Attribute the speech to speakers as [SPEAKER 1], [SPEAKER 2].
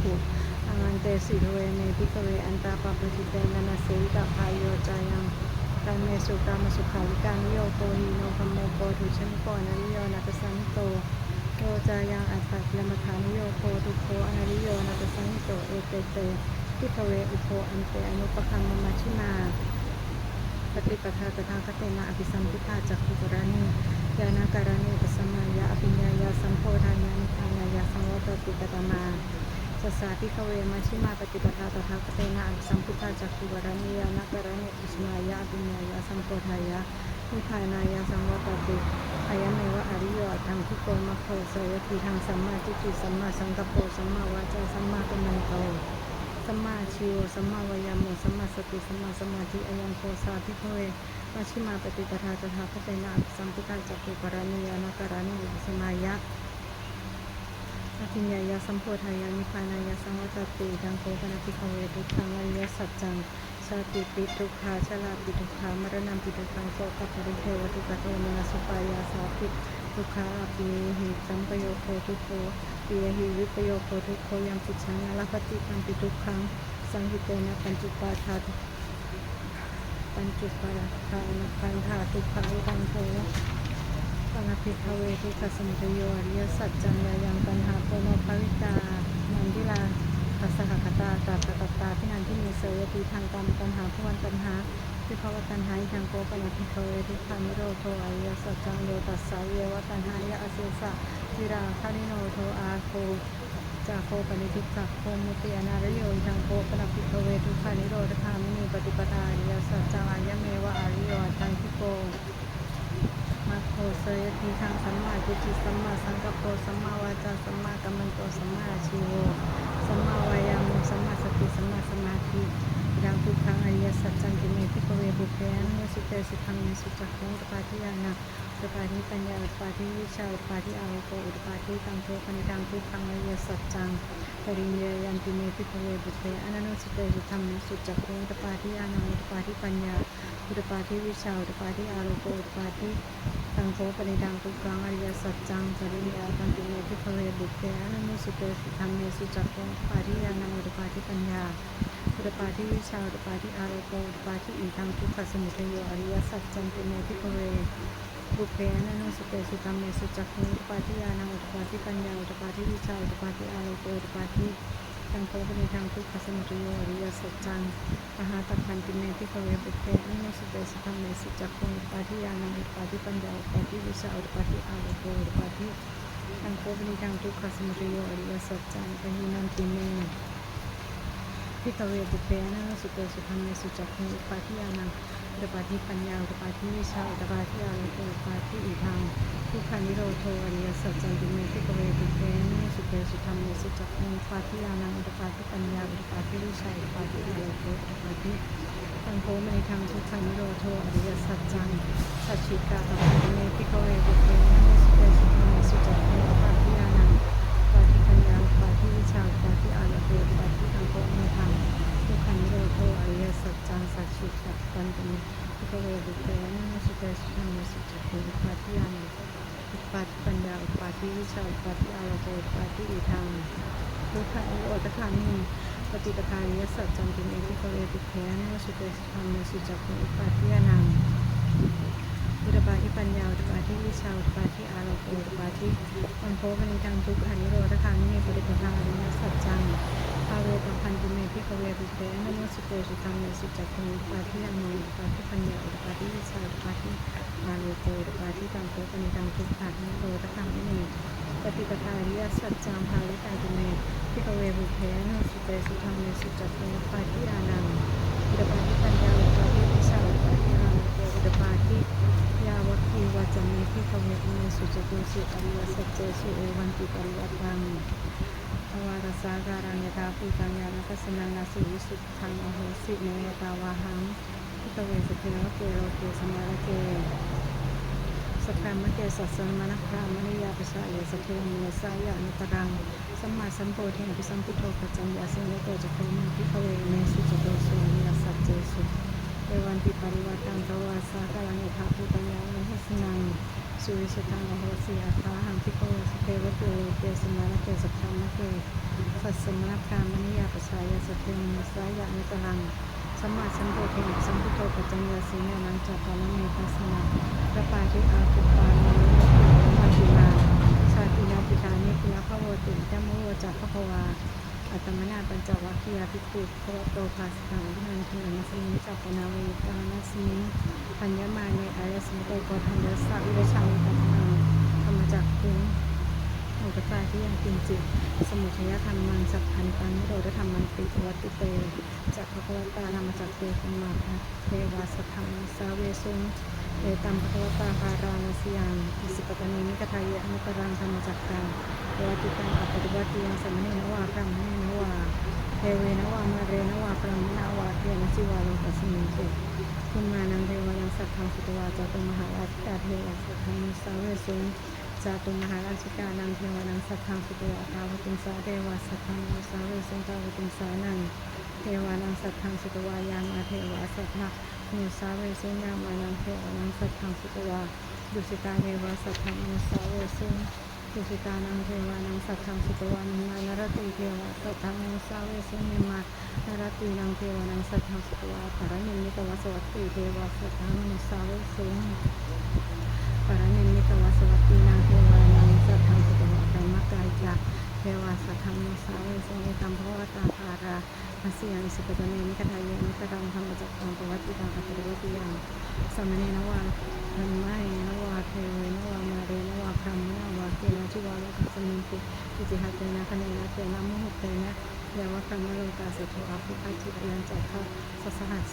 [SPEAKER 1] ขุอังอันเตสิโรเวเมพิกเวอันตาปปจิเตนะนาเสวิตาพายโยจายังการเมสุกามสุขาวิการโยโกหิโนคัมโมโกทุชนิโกอนาริโยนัตสังโตโยจายังอัตตะเลมทานิโยโคทุโคอนาริโยนัตสังโตเอเตเตพิกเวอุโพอันเตอนุปคัมมมัชชินาปฏิปทาตถางคเตนะอภิสัมพุทาจักขุกรณียานาการณีอุปสมายาอภิญญายาสัมโพธายานิพานายาสังวตติกตมา สัสสาพิขเวมัชิมาปฏิปทาตถาคเตนะอภิสัมพุทธาจักขุกรณียานาการณีอุปสมายาอภิญญายาสัมโพธายานิพานายาสังวัตติอายะเมวะอริโยทังทุโกมัคโคเสยทีทางสัมมาทิฏฐิสัมมาสังกัปโปสัมมาวาจาสัมมากัมมันโตสัมมาชีวสัมมาวายามโมสัมมาสติสัมมาสมาธิอายังโคสาภิกขเวมัชิมาปฏิปทาตถาคตนาสัมพุทธาจักขุกรณียานาการณีอุปสมายะ อภิญญายาสัมโพธายานิพานายาสังวัตติดังโคปนาภิกขเวทุกขังอริยสัจจังชาติปิทุกขาชลาปิทุกขามรณะปิทุกขังโสกปริเทวทุกขโทมนสุปายาสาปิทุกขาปีหิสัมปโยโคทุกโคปีหิวิปโยโคทุกโคยังปิชังอลปฏิปันปิทุกขังสังหิเตนะปัญจุปาทาปัญจุปาทานะปันธาทุกขาอุปันโท ปังพิทเวทุกสมุทโยอริยสัจจังยายังปัญหาโพโนภวิตานันทิลาทัสสหคตาตาตตตาพินันที่มีเสยตีทางกรรมปัญหาพวันปัญหาที่ภาวตัญหาทางโกปัญพิทเวทุกขานิโรโทอริยสัจจังโยตัสสาเยวตัญหายะอเสสะวิราคานิโนโทอาโคจากโคปนิทิจักโคมุติอนารโยยังโคปนปิโเวทุกขานิโรธคามินีปฏิปทาอริยสัจจังอายะเมวะอาริโยทังคิโก มาโคเสยทีทางสัมมาทิฏฐิสัมมาสังกัปโปสัมมาวาจาสัมมากัมมันโตสัมมาอาชีโวสัมมาวายามุสัมมาสติสัมมาสมาธิดังทุกขังอริยสัจจังกิเมพิโกเวบุเพนเนสุเตสุขังเนสุจักขุงตปาทิยานาอุปาทิปัญญาอุปาทิวิชาอุปาทิอาโลโกอุปาทิตังโทปนิดังทุกขังอริยสัจจังปริญญายันติเมพิภเวบุเตอนันตสุเตสุธรรมสุจักขุอุปาทิอานังอุปปาทิปัญญา อุปปาทิวิชาอุปปาทิอาโลโกอุปปาทิตังโทปนิดังทุกขังอริยสัจจังปริญ ญายันติเมพิภเวบุเตอนันตุสุเตสุธรรมสุจักขุอุปปาทิอานังอุปปาทิปัญญาอุตปาทิวิชาอุตปาทิอาโลโกอุตปาทิอีทังทุกขสมุทโยอริยสัจจังติเมพิภเวบุพเพนะนุสเตสุตัมเมสุจักขุอุปาทิยานังอุปปาทิปัญญาอุปปาทิวิชาอุปปฏิยานุปปาทิตังโตปนิทังทุกขสมุทโยอริยสัจจังมหาตัพพันติเมพิภเวบุพเพนะนุสเตสุตัมเมสุจักขุปาทิยานังอุปาทิปัญญาอุปาทิวิชาอุปาทิอาโลโกอุปาทิตังโตปนิทังทุกขสมุทโยอริยสัจจังปะหินันติเม พิกเวบุเพนะสุเตสุธรรมเมสุจักขุอุปาทิยานังอุปาทิปัญญาอุปาทิวิชาอุปาทิอาโลโกอุปาทิอิทังทุกขานิโรโทอริยสัจจันติเมพิกเวบุเพนะสุเตสุธรรมเมสุจักขุอุปาทิยานังอุปาทิปัญญาอุปาทิวิชาอุปาทิอาโลโกอุปาทิตังโพมณีทางทุกขานิโรโทอริยสัจจังสัจฉิกาตปันติเมพิกเวบุเพนะสุเตสุธรรมเมสุจักขุอุปาทิยานัง ปาทิปัญญา ปาทิวิชาปาทิอาลโกปาทิทางโกเมธังทุกขันโรโทอริยสัจจังสัจฉิกัปปันติทุกเวบุเตนะสุเตสุธรรมสุจักขุปาทิยานิปาทิปัญญาอุปาทิวิชาอุปาทิอาลโกปาทิอิทังทุกขันโรธคามิปฏิปทาริยสัจจังติเมทุกเวบุเตนะสุเตสุธรรมสุจักขุปาทิยานัง อุตปาทิปัญญาอุตปาทิวิชาอุตปาทิอาโลโกอุตปาทิปังโพปณิทังทุกขานิโรธคามิเนปริปทาอริยสัจจังภาเวปัพันติเมพิกเวปุเตนะโมสุเตสุธรรมเมสุจักขุอุตปาทิยานุอุตปาทิปัญญาอุตปาทิวิชาอุตปาทิอาโลโกอุตปาทิตังโพปณิทังทุกขานิโรธคามิเนปฏิปทาอริยสัจจังภาวิตังติเมพิกเวปุเตนะโมสุเตสุธรรมเมสุจักขุปาทิยานังอุตปาทิปัญญาอุตปาทิวิชาอุตปาทิอาโลโกอุตปาทิยาวัคคีวาจเมพิขเวเมสุจตุสุอริยสัจเจสุเอวันติปริยัตังภวา รสาการังยตาภูตังยานัสสนังนาสุวิสุทธังอโหสิเมยตาวาหังพิขเวสเทวเกโรเกสมาระเกสกรรมเกสัสสนมนัครามณิยาปชาเลสเทวเมสายานุตรังสัมมาสัมโพธิอภิสัมพุทโธปัจจัญญาสิงโกจักโคมพิขเวเมสุจตุสุอริยสัจเจสุ เอวันติปริวัตังตวาสากาลังยถาภูตังยังหัสนังสุวิชตังโหสีอาคาหังพิโกสเทวะเกเกสมานะเกสัพพามะเกสัสมาคามนิยาปชายสเทมสายานิตรังสมมาสัมพุทสัมพุทโธปัจจัญญาสีเนังจัตตานังเมตัสนาพระปาทิอาคุปานิมาติมาชาตินาปิกานิคุณพระโวติจามโวจักพระวา อัตมนาปัญจวัคคียาภิกขุพระโตภาสตังวิหันเทนัสมิจักปนาเวกานัสมิปัญญมาเนอายสมิโตกทันเดสะวิเวชังตัมมังธรรมจักคุงโอกตาที่ยังกินจิต สมุทัยธรรมังสัพพันตังโรธธรรมันติวัติเตจักพระวตาธรรมจักเตคุมาภเทวาสัทธังสาเวสุง เอตัมพระวตาภาราณสยังอิสิปตานิมิกทายะนุตรังธรรมจักกังเวติตังอัปปฏิบัติยังสมณีนวาพระมณีนวาเทเวนวามาเรนวาพระมณาวาเทนจิวาลงตัสมิเตคุณมานังเทวยังสัทธังสุตวาจตุมหาราชิกาเทวสัทธังมุสาเวสุงจตุมหาราชิกานังเทวนังสัทธังสุตวาตาวติงสาเทวสัทธังมุสาเวสุงตาวติงสานังเทวานังสัทธังสุตวายามาเทวสัทธัง มุสาเวสุงยามานังเทวนังสัทธังสุตวาดุสิตาเทวาสัทธังมุสาเวสุงสุสิตานังเทวานังสัทธังสุตวานิมานรติเทวะสัทธังมุสาเวสนิมานรตินังเทวานังสัทธังสุตวาปารณิมิตวสวัตติเทวะสัทธังมุสาเวสุงปารณิมิตวสวัตติ